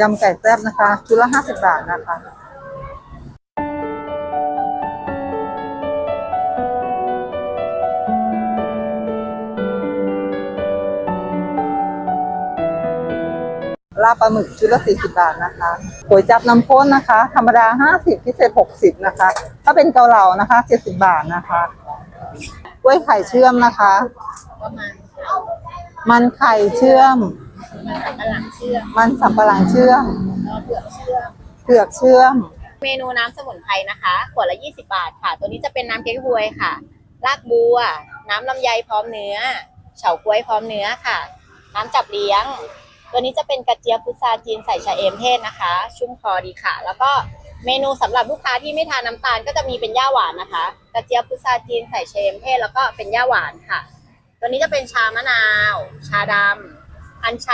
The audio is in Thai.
ยำไก่แซ่บนะคะชุดละห้าสิบบาทนะคะลาบปลาหมึกชุดละ 40 บาทนะคะก๋วยจับน้ำข้นนะคะ ธรรมดา 50 พิเศษ 60 นะคะ ถ้าเป็นเกาเหลานะคะ 70 บาทนะคะกล้วยไข่เชื่อมนะคะประมาณมันไข่เชื่อม มันสับปะหลังเชื่อมมันสับปะหลังเชื่อมแล้วเผือกเชื่อม เผือกเชื่อม เมนูน้ำสมุนไพรนะคะ ขวดละ 20 บาทค่ะ ตัวนี้จะเป็นน้ำเก๊กฮวยค่ะ รากบัว น้ำลำไยพร้อมเนื้อ เฉาก๊วยพร้อมเนื้อค่ะ น้ำจับเลี้ยง ตัวนี้จะเป็นกระเจี๊ยบพุทราจีนใส่ชาเอมเทศนะคะ ชุ่มคอดีค่ะ แล้วก็เมนูสำหรับลูกค้าที่ไม่ทานน้ำตาลก็จะมีเป็นย่าหวานนะคะ กระเจี๊ยบพุทราจีนใส่ชาเอมเทศแล้วก็เป็นย่าหวานค่ะ ตัวนี้จะเป็นชามะนาว ชาดำอัญชัน